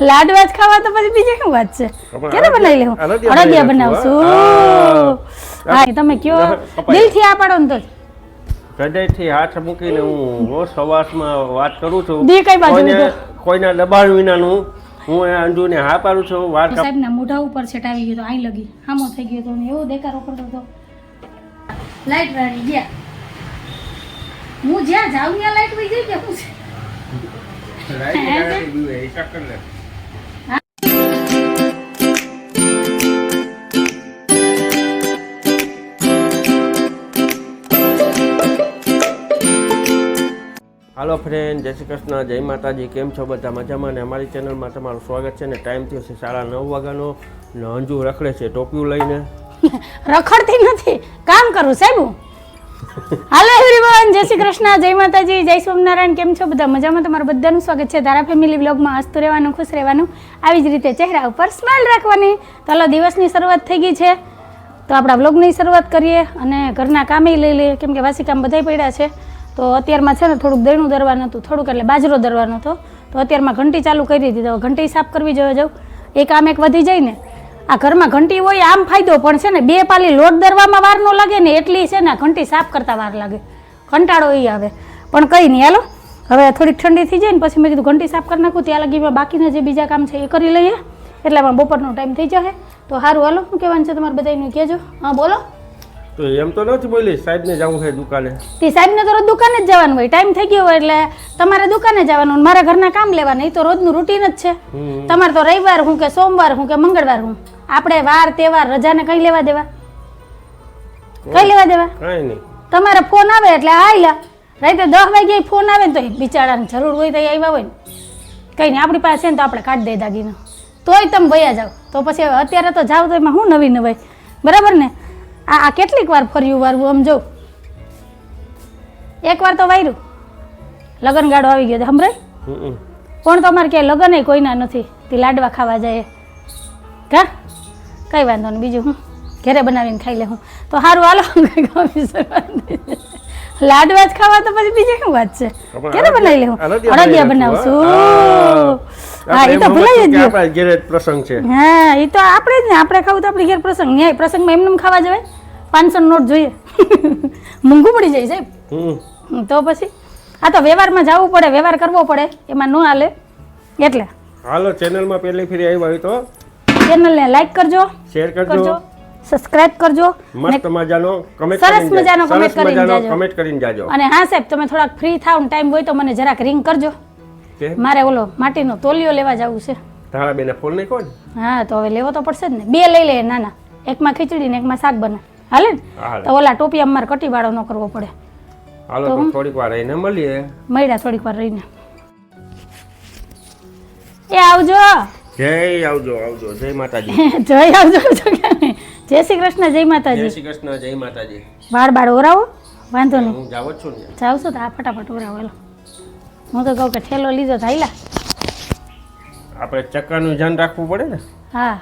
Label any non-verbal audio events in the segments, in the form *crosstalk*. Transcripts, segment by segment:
લાડવા વાત ખાવા તો પછી બીજી શું વાત છે? ક્યારે બનાવી લેવું? અડદિયા બનાવશું. હા. તમે કયો. દિલથી આ પાડો ને તો. હૃદયથી હાથ મૂકીને હું રોજ સવાસમાં વાત કરું છું. દી કઈ બાજુ કોઈના દબાણ વિનાનું હું એ અંજુને હા પાડું છું વાત સાહેબના મોઢા ઉપર સેટ આવી ગયો તો આઈ લગી. હામો થઈ ગયો તો ને એવો દેખાડો કરતો હતો. લાઈટ રાણી ગયા. હું જ્યાં જાઉં ત્યાં લાઈટ વહી જાય કે શું છે હાલો ફ્રેન્ડ, જય શ્રી કૃષ્ણ, જય માતાજી, કેમ છો બધા મજામાં? ને અમારી ચેનલમાં તમારું સ્વાગત છે ને ટાઈમ થયો છે સાડા નવ વાગ્યાનો. ને અંજુ રખડે છે ટોપિયું લઈને. *laughs* રખડતી નથી. કામ કરું, સાહેબ. હાલો એવરીવન જય શ્રી કૃષ્ણ, જય માતાજી, જય સ્વામિનારાયણ, કેમ છો બધા મજામાં? તમારું બધાનું સ્વાગત છે તારા ફેમિલી બ્લોગમાં હસતું રહેવાનું, ખુશ રહેવાનું, આવી જ રીતે ચહેરા ઉપર સ્માઇલ રાખવાની. તો હાલો, દિવસની શરૂઆત થઈ ગઈ છે. તો આપણા બ્લોગની શરૂઆત કરીએ અને ઘરના કામે લઈ લઈએ. કેમ કે વાસી કામ બધાય પડ્યા છે. તો અત્યારમાં છે ને થોડુંક દહીણું દરવાનું હતું, થોડુંક એટલે બાજરો દરવાનો હતો. તો અત્યારમાં ઘંટી ચાલુ કરી દીધી. તો ઘંટી સાફ કરવી જોઈએ જાઉં એક આમ એક વધી જાય ને, આ ઘરમાં ઘંટી હોય આમ ફાયદો, પણ છે ને બે પાલી લોટ દરવામાં વાર ન લાગે ને એટલી છે ને ઘંટી સાફ કરતા વાર લાગે. કંટાળો એ આવે. પણ કંઈ નહીં, હાલો. હવે થોડીક ઠંડી થઈ જાય ને પછી મેં કીધું ઘંટી સાફ કરી નાખું. ત્યાં લગી બાકીના જે બીજા કામ છે એ કરી લઈએ. એટલે એમાં બપોરનો ટાઈમ થઈ જશે. તો સારું હાલો. શું કહેવાનું છે તમારે બધાનું કહેજો. હા, બોલો. તો એમ તો નથી બોલી સાહેબને જવું છે દુકાને. તે સાહેબને તો રોજ દુકાને જ જવાનું હોય ટાઈમ થઈ ગયો હોય એટલે તમારે દુકાને જવાનું અને મારા ઘરના કામ લેવાના એ તો રોજનું રૂટીન જ છે. તમારે તો રવિવાર હું કે સોમવાર હું કે મંગળવાર હું. આપણે વાર તહેવાર રજાને કઈ લેવા દેવા? કઈ લેવા દેવા? કઈ નહીં. તમારે ફોન આવે એટલે આયલા રાતે દસ વાગે ફોન આવે ને તો બિચારાને જરૂર હોય તો આવ્યા હોય ને. કંઈ નહીં આપણી પાસે છે ને તો આપણે કાઢી દઈએ દાગીના. તોય તમે વયા જાઓ. તો પછી અત્યારે તો જાઓ તો એમાં શું નવી નવાઈ બરાબર ને? આ આ કેટલીક વાર ફર્યું વારવું આમ જો એક વાર તો વાયરું. લગન ગાડો આવી ગયો સંભળાય? હમ. પણ તો અમારે ક્યાંય લગન કોઈના નથી. તે લાડવા ખાવા જાય. કા? કઈ વાંધો નહીં બીજું હું? ઘરે બનાવીને ખાઈ લે હું. તો સારું હાલો. *laughs* લાડવા જ ખાવા તો પછી બીજી શું વાત છે? ઘરે બનાવી લેવું અડદિયા અડદિયા બનાવી બનાવશું હા એ તો ભૂલાઈ જ ગયું. પ્રસંગ છે. હા એ તો આપણે જ ને આપણે ખાવું તો આપણે ઘેર પ્રસંગ. ન્યાય પ્રસંગમાં એમને ખાવા જવાય? પાંચસો નોટ જોઈએ. *laughs* મોંઘું પડી જાય સાહેબ. તો પછી? આ તો વ્યવહારમાં જવું પડે વ્યવહાર કરવો પડે. એમાં ન હાલે. એટલે. હાલો ચેનલમાં પહેલી ફેરી આવ્યા હોય તો? ચેનલને લાઈક કરજો શેર કરજો. સબસ્ક્રાઇબ કરજો. મસ્ત મજાનો કમેન્ટ સરસ મજાનો કમેન્ટ કરીને જાજો. કમેન્ટ કરીને જાજો. અને હા સાહેબ તમે થોડાક ફ્રી થાવ ટાઈમ હોય તો મને જરાક રિંગ કરજો. કે? મારે ઓલો માટીનો તોલિયો લેવા જવું છે. તારા બેને ફોન નહીં કોણ હા તો હવે લેવો તો પડશે જ ને. બે લઈ લે નાના. એકમાં ખીચડી ને એકમાં શાક બને. હાલે ને? તો ઓલા ટોપી અમારે કટી વાળો ન કરવો પડે. હાલો તો થોડીક વાર રહીને મળીએ. મળ્યા થોડીક વાર રહીને. એ આવજો. જય આવજો આવજો. જય માતાજી. *laughs* જય આવજો. જય શ્રી કૃષ્ણ જય જય માતાજી શ્રી કૃષ્ણ જય માતાજી. વાળ બાળ ઓરાવો? વાંધો નહીં. હું જાવ છું ને. જાવ છું તો આ ફટાફટ ઓરાવો હું તો કહું કે ઠેલો લીધો થાયલા આપણે ચક્કાનું ધ્યાન રાખવું પડે ને? હા.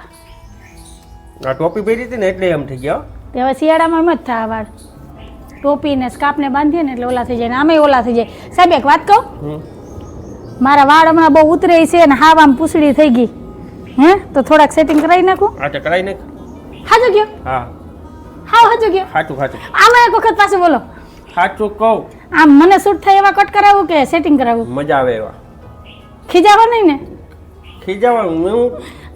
આ ટોપી પહેરી હતી ને એટલે એમ થઈ ગયા તે હવે શિયાળામાં એમ જ થાય વાળ ટોપી ને સ્કાર્ફને બાંધીએ ને એટલે ઓલા થઈ જાય ને આમે ઓલા થઈ જાય. સાહેબ એક વાત કહું. મારા વાળ હમણાં બહુ ઉતરે છે ને હાવ આમ પૂછડી થઈ ગઈ. હે? તો થોડાક સેટિંગ કરાવી નાખું? આ કરાવી નાખ. હાજો ગયો. હા. હાવ હાજો ગયો. હાચું હાચું. આમાં એક વખત પાછું બોલો. સાચું કહું? આમ મને શૂટ થાય એવા કટ કરાવું કે સેટિંગ કરાવું? મજા આવે એવા. ખીજાવા નહીં ને? ખીજાવાનું હું?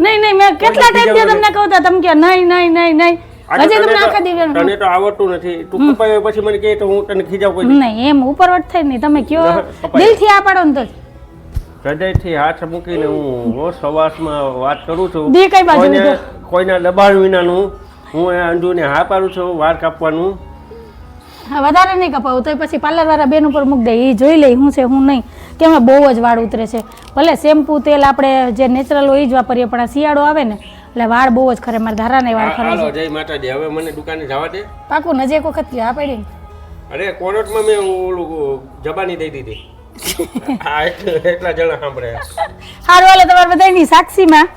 નહીં નહીં મેં કેટલા ટાઈમથી તમને કહું તો તમે કે નહીં નહીં નહીં નહીં. હજી તમને આખા દિવસ તને તો આવડતું નથી. તું કપાય પછી મને કહે તો હું તને ખીજાવ કોઈ નહીં એમ ઉપરવટ થાય નહીં. તમે કયો. દિલથી આ પાડો ને તો. હૃદયથી હાથ મૂકીને હું રોજ સવાસમાં વાત કરું છું. કોઈને કોઈના દબાણ વિનાનું હું અંજુને હા પાડું છું વાર કાપવાનું. વધારે નહીં કપાવું તો પછી પાર્લરવાળા બેન ઉપર મૂકી દે એ જોઈ લે હું છે હું નહીં. કે એમાં બહુ જ વાળ ઉતરે છે. ભલે શેમ્પુ તેલ આપણે જે નેચરલ હોય એ જ વાપરીએ પણ આ શિયાળો આવે ને એટલે વાળ બહુ જ ખરે મારા ધારાને વાળ ખરે હાલો જય માતાજી. હવે મને દુકાને જવા દે. પાકું નજીક વખત કયો આ પડી અરે કોરટમાં મેં ઓલું જબાની દઈ દીધી. *laughs* એટલા જણા સાંભળે. સારું હાલો તમારે બધાની સાક્ષીમાં.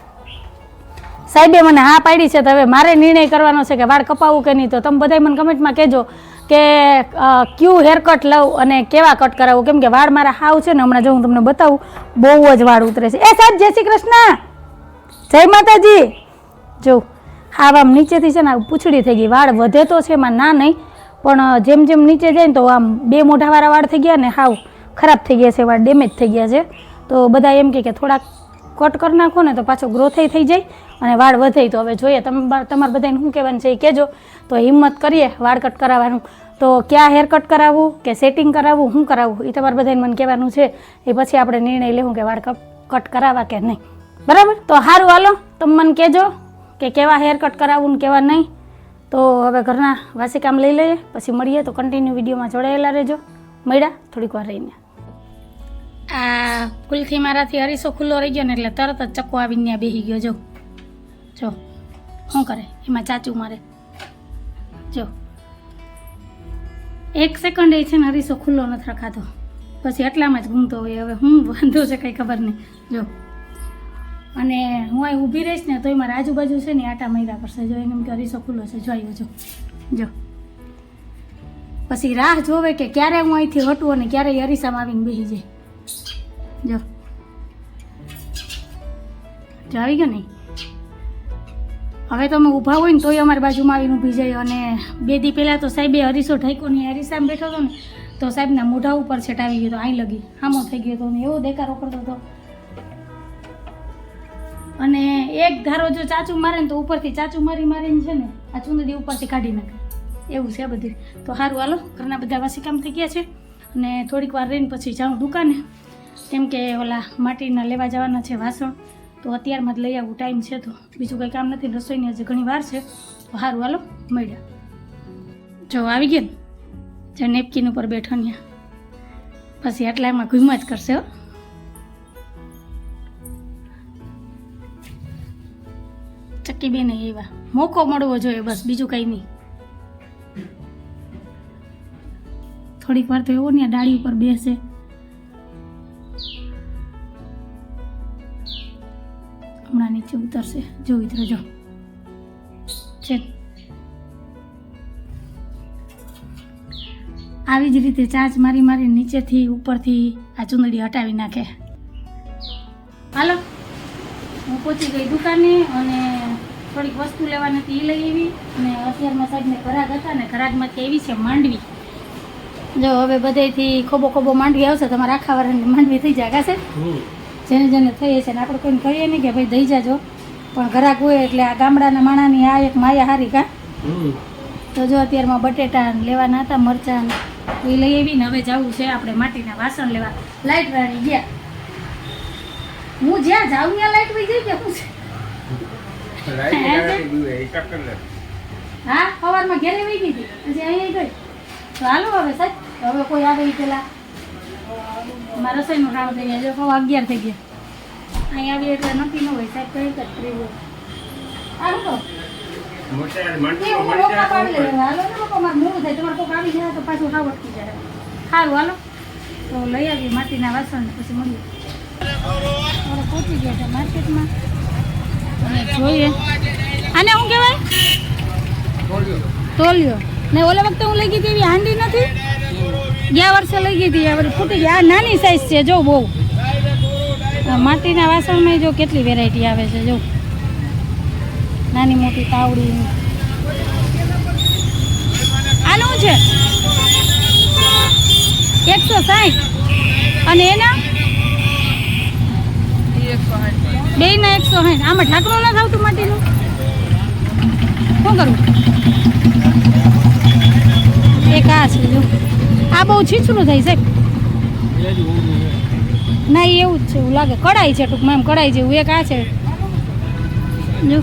સાહેબે મને હા પાડી છે તો હવે મારે નિર્ણય કરવાનો છે કે વાળ કપાવું કે નહીં તો તમે બધા મને કમેન્ટમાં કહેજો. કે કયું હેરકટ લઉં અને કેવા કટ કરાવું? કેમ કે વાળ મારા હાવ છે ને, હમણાં જો હું તમને બતાવું, બહુ જ વાળ ઉતરે છે. એ સાહેબ, જય શ્રી કૃષ્ણ! જય માતાજી! જો, હાવ આમ નીચેથી છે ને પૂછડી થઈ ગઈ. વાળ વધે તો છે, એમાં ના નહીં, પણ જેમ જેમ નીચે જાય ને તો આમ બે મોઢાવાળા વાળ થઈ ગયા ને, હાવ ખરાબ થઈ ગયા છે, વાળ ડેમેજ થઈ ગયા છે. તો બધા એમ કે થોડાક કટ કરી નાખો ને તો પાછો ગ્રોથે થઈ જાય અને વાળ વધે તો હવે જોઈએ. તમે તમારે બધાને શું કહેવાનું છે એ કહેજો. તો હિંમત કરીએ વાળ કટ કરાવવાનું. તો ક્યાં હેર કટ કરાવવું? કે સેટિંગ કરાવવું? શું કરાવવું એ તમારે બધાને મને કહેવાનું છે. એ પછી આપણે નિર્ણય લેવું કે વાળ કટ કરાવવા કે નહીં. બરાબર? તો સારું હાલો. તમે મને કહેજો કે કેવા હેર કટ કરાવવું ને કેવા નહીં. તો હવે ઘરના વાસી કામ લઈ લઈએ. પછી મળીએ. તો કન્ટિન્યુ વિડીયોમાં જોડાયેલા રહેજો. મળ્યા. થોડીક વાર રહીને. આ કુલથી મારાથી અરીસો ખુલ્લો રહી ગયો ને એટલે તરત જ ચક્કો આવીને ત્યાં બેસી ગયો, જો. જો, શું કરે? એમાં ચાચું મારે. જો. એક સેકન્ડ એ છે ને અરીસો ખુલ્લો નથી રખાતો. પછી એટલામાં જ ઘૂમતો હોય. હવે હું વાંધો છે કંઈ ખબર નહીં. જો. અને હું અહીં ઊભી રહીશ ને તોય મારા આજુબાજુ છે ને આટા મૈરા કરશે. જો એને કે અરીસો ખુલ્લો છે. જો, આવ્યો, જો. જો. પછી રાહ જોવે કે ક્યારે હું અહીંથી હટું અને ક્યારે એ અરીસામાં આવીને બેસી જાય. જો. આવી ગયો નહીં હવે તમે ઊભા હોય ને તોય અમારી બાજુમાં આવીને ઊભી જાય અને બે દી પહેલાં તો સાહેબે હરીસો ઠાક્યો ને હરીસામાં બેઠો હતો ને, તો સાહેબના મોઢા ઉપર છેટાવી ગયો તો અહીં લગી, હામો થઈ ગયો હતો ને એવો દેકારો કરતો હતો. અને એક ધારો જો ચાચું મારે ને તો ઉપરથી ચાચું મારી મારીને છે ને, આ ચુંદડી ઉપરથી કાઢી નાખે. એવું છે બધું. તો સારું હાલો, ઘરના બધા વાસી કામ થઈ ગયા છે. અને થોડીક વાર રહીને પછી જાઉં દુકાને. કેમ કે ઓલા માટીના લેવા જવાના છે વાસણ, તો અત્યારમાં જ લઈ આવું, ટાઈમ છે તો. બીજું કંઈ કામ નથી રસોઈની હજી ઘણી વાર છે. તો સારું હાલો, મળ્યા. જો આવી ગયા ને, જે નેપકિન ઉપર બેઠો ને પછી આટલા એમાં ઘૂમા જ કરશે, હો. ચક્કી બેન એવા. મોકો મળવો જોઈએ બસ, બીજું કંઈ નહીં. થોડીક વાર તો એવો ને ડાળી ઉપર બેસે. હમણાં નીચે ઉતરશે. જોઈ જો. છે આવી જ રીતે ચાંચ મારી મારી નીચેથી ઉપરથી આ ચૂંદડી હટાવી નાખે. હાલો. હું પહોંચી ગઈ દુકાને અને થોડીક વસ્તુ લેવાની હતી એ લઈ આવી. અને અત્યારમાં સાહેબને ઘરાક હતા ને ઘરાકમાંથી એવી છે માંડવી. જો હવે બધેથી ખોબો ખોબો માંડવી આવશે, તમારા આખા વાળાની માંડવી થઈ જાય કાશે જેને જેને થઈ હશે ને આપણે કોઈને કહીએ નહીં કે ભાઈ દઈ જાજો. પણ ઘરાક હોય એટલે આ ગામડાના માણાની આ એક માયા હારી કા? તો જો અત્યારમાં બટેટા લેવાના હતા મરચાં એ લઈ આવી ને હવે જવું છે આપણે માટીના વાસણ લેવા. લાઈટ વાળી ગયા. હું જ્યાં જાઉં ત્યાં લાઈટ વહી જાય કે હું છે? હા સવારમાં ઘેરે વહી ગઈ હતી. હજી અહીંયા ગઈ. તો હાલો હવે સાહેબ હવે કોઈ આવે પેલા. મારા રસોઈનું કામ થઈ ગયા છે સવા અગિયાર થઈ ગયા. અહીંયા આવી એટલે નક્કી ન હોય સાહેબ કઈ કતરી હોય. હાલો તો. ને આવી સારું હાલો તો લઈ આવીએ માટીના વાસણ પછી મળીએ પહોંચી ગયા છે માર્કેટમાં. અને જોઈએ. આને શું કહેવાય? તોલ્યો. ને ઓલા વખતે હું લઈ ગઈ હતી એવી હાંડી નથી? ગયા વર્ષે લઈ ગઈ હતી, આ વળી ફૂટી આ નાની સાઈઝ છે, જો બહુ. માટીના વાસણમાં જો કેટલી વેરાયટી આવે છે, જો. નાની મોટી તાવડી. આનું છે? એકસો સાઠ અને એના? બે ના એકસો સાઠ આમાં ઠાકરો ના માટીનું? શું કરવું એક આ છે, જો. આ બહુ છીછરું થાય સાહેબ ના એવું જ છે એવું લાગે. કડાઈ છે ટૂંકમાં એમ કડાઈ જેવું. એક આ છે. જો.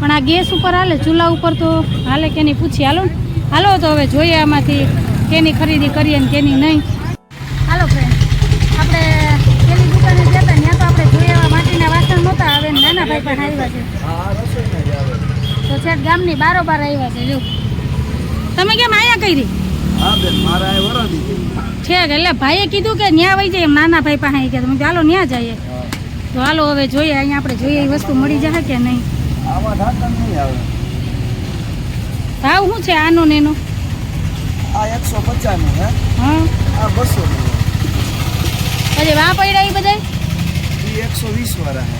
પણ આ ગેસ ઉપર હાલે ચૂલા ઉપર તો હાલે કેની પૂછી હાલો ને. હાલો તો હવે જોઈએ આમાંથી કેની ખરીદી કરીએ ને કેની નહીં. હાલો ફ્રેન્ડ આપણે પેલી દુકાને જતા ત્યાં તો આપણે જોઈએ એવા માટીના વાસણ નહોતા આવે નાના ભાઈ પણ આવ્યા છે. તો છેક ગામની બારોબાર આવ્યા છે જો. તમે કેમ આયા કરી હા બેન મારા એ વરાદી છે. છે એટલે ભાઈએ કીધું કે ન્યા વહી જાય નાના ભાઈ પાસે કે તમે ચાલો ન્યા જઈએ. તો હાલો હવે જોઈએ અહીંયા આપણે જોઈએ એ વસ્તુ મળી જશે કે નહીં. આમાં ઢાંકણ નહીં આવે. ભાવ શું છે આનો ને એનો? આ એકસો પચાસનું હે હા. આ બસોનું પછી વા પડ્યા એ બધા એકસો વીસ વાળા હે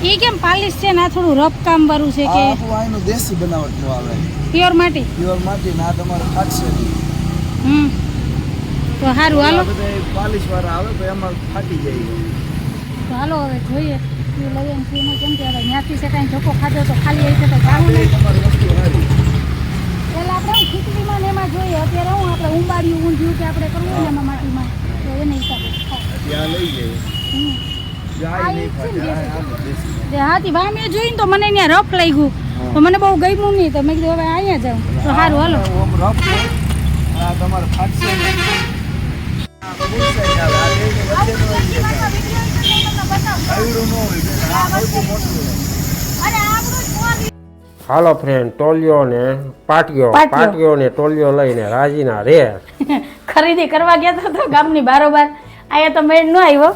એ કેમ પાલિશ છે ને આ થોડું રફ કામ વાળું છે આ કે આનું દેશી બનાવટનું આવે. પ્યોર માટી? પ્યોર માટી ના તમારે ફાટશે. હમ. તો સારું હાલો. પાલિશ વાળા આવે તો એમાં ફાટી જાય. તો હાલો હવે જોઈએ. શું લઈએ ને શું કેમ કે હવે ત્યાંથી છે કાંઈ ધક્કો ખાધો તો ખાલી આવી તો ચાલુ નહીં તમારી વસ્તુ સારી પહેલાં આપણે ખીચડીમાં ને એમાં જોઈએ. અત્યારે હું આપણે ઉંબાડિયું ઊંધિયું કે આપણે કરવું ને એમાં માટીમાં તો એને હિસાબે. ત્યાં લઈ જાય હાથી વાહ મેં જોઈને તો મને અહીંયા રફ લાગ્યું. તો મને બહુ ગમ્યું નહીં તો મેં કીધું હવે અહીંયા જાઉં. તો સારું હાલો. તમારે ફાટશે હાલો ફ્રેન્ડ ટોલિયો ને પાટિયો. પાટિયો. ને ટોલિયો લઈને રાજીના રે. *laughs* ખરીદી કરવા ગયા તો ગામની બારોબાર. અહીંયા તો મેળ ન આવ્યો.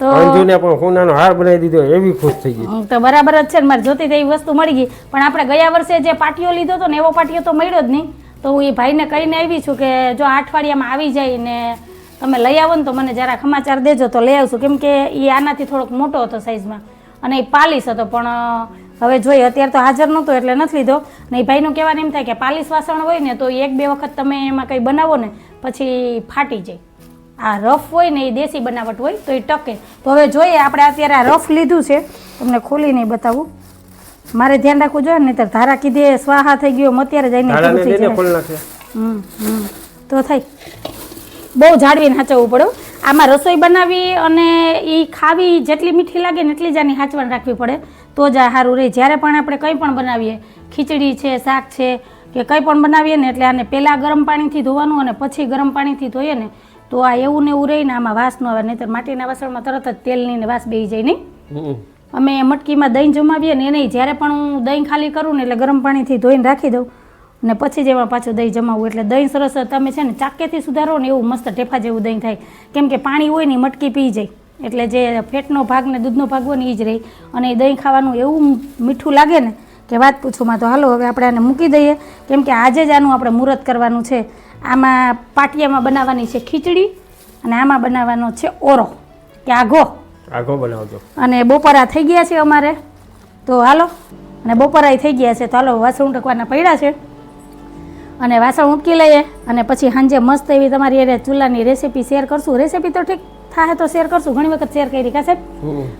અંજુને પણ સોનાનો હાર બનાવી દીધો એવી ખુશ થઈ ગઈ. તો બરાબર જ છે ને મારે જોતી તેવી વસ્તુ મળી ગઈ. પણ આપણે ગયા વર્ષે જે પાટિયો લીધો હતો ને એવો પાટિયો તો મળ્યો જ નહીં. તો હું એ ભાઈને કહીને આવી છું કે જો આ અઠવાડિયામાં આવી જાય ને તમે લઈ આવો ને તો મને જરા સમાચાર દેજો તો લઈ આવશું. કેમ કે એ આનાથી થોડોક મોટો હતો સાઈઝમાં અને એ પાલિશ હતો પણ હવે જોઈએ અત્યારે તો હાજર નહોતો એટલે નથી લીધો. ને એ ભાઈનું કહેવાનું એમ થાય કે પાલિશ વાસણ હોય ને તો એક બે વખત તમે એમાં કંઈ બનાવો ને પછી ફાટી જાય. આ રફ હોય ને એ દેશી બનાવટ હોય તો એ ટકે. તો હવે જોઈએ આપણે અત્યારે આ રફ લીધું છે. તમને ખોલીને બતાવું. મારે ધ્યાન રાખવું જોઈએ ને ધારા કીધે સ્વાહા થઈ ગયો અત્યારે જઈને હમ હમ. તો થાય. બહુ જાળવીને હાચવવું પડે આમાં રસોઈ બનાવી અને એ ખાવી જેટલી મીઠી લાગે ને એટલી જ આની હાચવણ રાખવી પડે. તો જ આ સારું રહે. જ્યારે પણ આપણે કંઈ પણ બનાવીએ ખીચડી છે શાક છે કે કંઈ પણ બનાવીએ ને એટલે આને પહેલાં ગરમ પાણીથી ધોવાનું અને પછી ગરમ પાણીથી ધોઈએ ને તો આ એવું ને એવું રહીને આમાં વાસ ન આવે નહીતર માટીના વાસણમાં તરત જ તેલની ને વાસ બેસી જાય નહીં. અમે મટકીમાં દહીં જમાવીએ ને એને જ્યારે પણ હું દહીં ખાલી કરું ને એટલે ગરમ પાણીથી ધોઈને રાખી દઉં. અને પછી જ એમાં પાછું દહીં જમાવું એટલે દહીં સરસ તમે છે ને ચાકેથી સુધારો ને એવું મસ્ત ટેફા જેવું દહીં થાય. કેમ કે પાણી હોય ને મટકી પી જાય. એટલે જે ફેટનો ભાગ ને દૂધનો ભાગ હોય ને એ જ રહી. અને એ દહીં ખાવાનું એવું મીઠું લાગે ને કે વાત પૂછું તો હાલો હવે આપણે આને મૂકી દઈએ. કેમ કે આજે જ આનું આપણે મુહૂર્ત કરવાનું છે. આમાં પાટિયામાં બનાવવાની છે ખીચડી અને આમાં બનાવવાનો છે ઓરો. કે આઘો. આઘો બનાવજો. અને બપોરા થઈ ગયા છે અમારે. તો હાલો. અને બપોરા થઈ ગયા છે. તો હાલો વાસણ ઉટકવાના પડ્યા છે. અને વાસણ ઉટકી લઈએ અને પછી સાંજે મસ્ત એવી તમારી અરે ચૂલાની રેસીપી શેર કરશું. રેસીપી તો ઠીક થાય તો શેર કરશું. ઘણી વખત શેર કરી કા સાહેબ?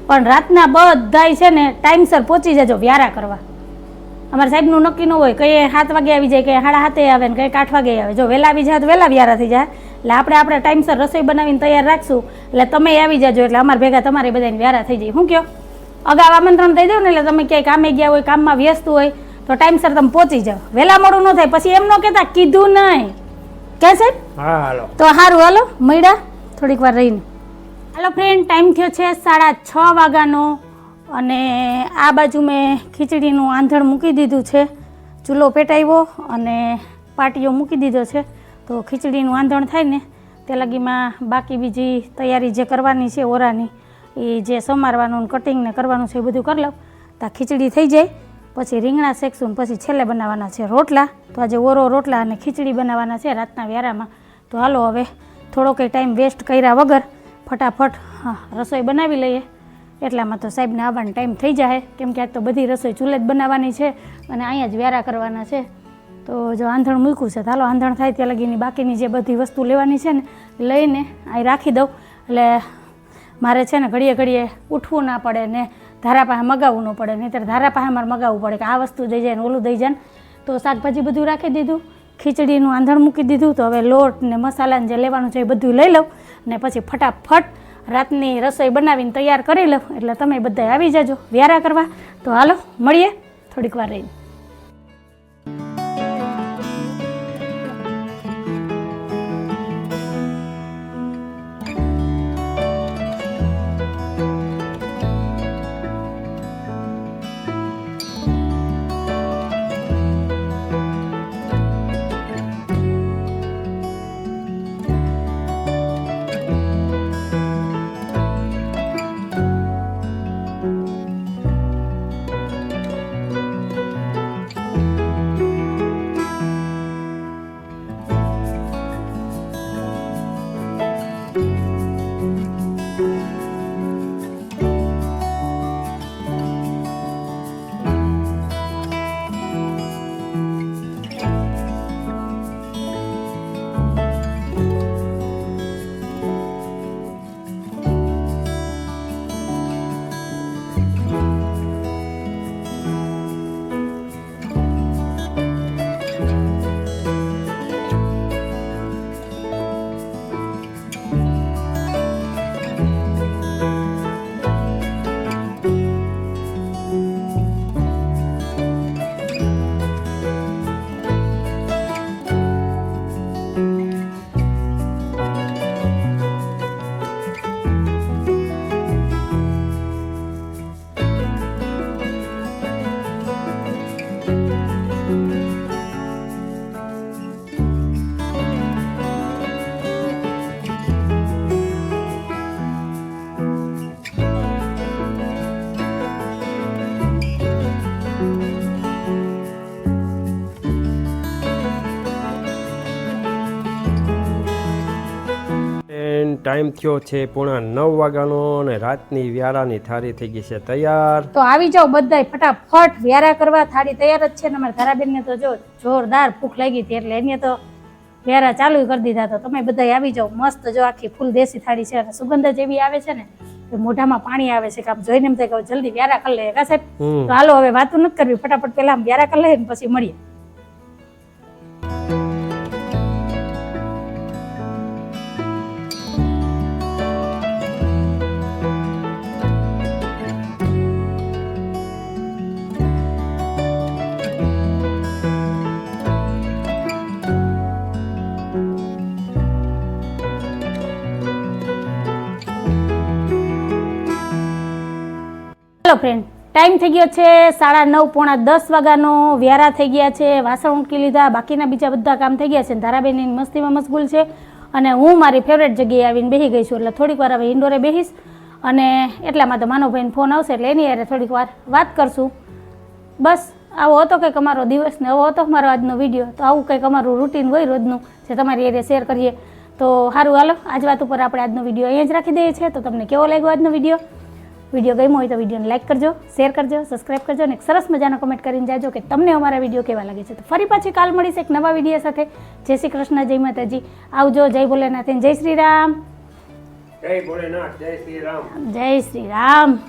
પણ રાતના બધાય છે ને ટાઈમસર પહોંચી જજો વ્યારા કરવા. અમારા સાહેબનું નક્કી ન હોય કઈ સાત વાગે આવી જાય કઈ સાડા સાતે આવે ને કઈ આઠ વાગે આવે. જો વહેલા આવી જાય તો વહેલા વ્યારા થઈ જાય. એટલે આપણે આપણે ટાઈમસર રસોઈ બનાવીને તૈયાર રાખશું. એટલે તમે આવી જાજો એટલે અમારા ભેગા તમારે બધાને વ્યારા થઈ જાય. શું કહો? અગાઉ આમંત્રણ દઈ દઉં ને એટલે તમે ક્યાંય કામે ગયા હોય કામમાં વ્યસ્ત હોય તો ટાઈમસર તમે પહોંચી જાઓ. વહેલા મોડું ન થાય. પછી એમ ન કહેતા કીધું નહીં. કે સાહેબ? હા હાલો. તો સારું હાલો. મળ્યા. થોડીક વાર રહીને. હાલો ફ્રેન્ડ ટાઈમ થયો છે સાડા છ વાગ્યાનો. અને આ બાજુ મેં ખીચડીનું આંધણ મૂકી દીધું છે. ચૂલો પેટાવ્યો અને પાટીઓ મૂકી દીધો છે. તો ખીચડીનું આંધણ થાય ને, તે લગીમાં બાકી બીજી તૈયારી જે કરવાની છે ઓરાની, એ જે સમારવાનું કટિંગ ને કરવાનું છે એ બધું કરી લઉં. તો ખીચડી થઈ જાય, પછી રીંગણા શેકશું પછી છેલ્લે બનાવવાના છે રોટલા. તો આજે ઓરો રોટલા અને ખીચડી બનાવવાના છે રાતના વ્યારામાં. તો હાલો હવે થોડો કંઈ ટાઈમ વેસ્ટ કર્યા વગર ફટાફટ રસોઈ બનાવી લઈએ. એટલામાં તો સાહેબને આવવાનો ટાઈમ થઈ જાય કેમ કે આજ તો બધી રસોઈ ચૂલે જ બનાવવાની છે અને અહીંયા જ વ્યારા કરવાના છે. તો જો આંધણ મૂક્યું છે હાલો આંધણ થાય ત્યાં લગીની બાકીની જે બધી વસ્તુ લેવાની છે ને, લઈને અહીં રાખી દઉં. એટલે મારે છે ને ઘડીએ ઘડીએ ઉઠવું ના પડે ને ધારા પાસે મગાવવું ન પડે, નહીંતર ધારા પાસે મારે મગાવવું પડે કે આ વસ્તુ દઈ જાય ને ઓલું દઈ જાય તો શાકભાજી બધું રાખી દીધું, ખીચડીનું આંધણ મૂકી દીધું. તો હવે લોટ ને મસાલાને જે લેવાનું છે એ બધું લઈ લઉં ને પછી ફટાફટ રાતની રસોઈ બનાવીને તૈયાર કરી લઉં. એટલે તમે બધા આવી જાજો. વ્યારા કરવા. તો હાલો, મળીએ. થોડીક વાર રહીને. ટાઈમ થયો છે પૂણા નવ વાગ્યાનો અને રાતની વ્યારાની થાળી થઈ ગઈ છે તૈયાર. તો આવી જાઓ બધા ફટાફટ. વ્યારા કરવા થાળી તૈયાર જ છે ને અમારા ધારાબેનને તો જો જોરદાર ભૂખ લાગી હતી એટલે એને તો વ્યારા ચાલુ કરી દીધા તો તમે બધાય આવી જાઓ. મસ્ત જો આખી ફૂલ દેશી થાળી છે અને સુગંધ જ એવી આવે છે ને મોઢામાં પાણી આવે છે કે આમ જોઈને એમ થાય કે જલ્દી વ્યારા કરી લે. કા સાહેબ? તો હાલો હવે વાતું નથી કરવી. ફટાફટ પેલા આમ વ્યારા કરી લઈએ પછી મળીએ. ચાલો ફ્રેન્ડ ટાઈમ થઈ ગયો છે સાડા નવ પોણા દસ વાગ્યાનો, વ્યારા થઈ ગયા છે, વાસણ ઉટકી લીધા, બાકીના બીજા બધા કામ થઈ ગયા છે ધારાબેનની મસ્તીમાં મશગુલ છે. અને હું મારી ફેવરેટ જગ્યાએ આવીને બેસી ગઈ છું, એટલે થોડીક વાર હવે ઇન્ડોરે બેસીશ અને એટલામાં તો માનવભાઈને ફોન આવશે, એટલે એની યારે થોડીક વાર વાત કરશું. બસ, આવો હતો કંઈક અમારો દિવસ, ને આવો હતો મારો આજનો વીડિયો તો આવું કંઈક અમારું રૂટીન હોય રોજનું, જે તમારી એરિયા શેર કરીએ. તો સારું હાલો, આજ વાત ઉપર આપણે આજનો વીડિયો અહીંયા જ રાખી દઈએ છીએ. તો તમને કેવો લાગ્યો આજનો વીડિયો વીડિયો ગમ્યો હોય તો વિડીયોને લાઇક કરજો શેર કરજો સબસ્ક્રાઇબ કરજો અને એક સરસ મજાનો કમેન્ટ કરીને જાજો કે તમને અમારા વીડિયો કેવા લાગે છે. તો ફરી પાછી કાલ મળીશ એક નવા વીડિયો સાથે. જય શ્રી કૃષ્ણ જય માતાજી. આવજો જય ભોલેનાથ જય શ્રી રામ. જય ભોલેનાથ જય શ્રી રામ. જય શ્રી રામ.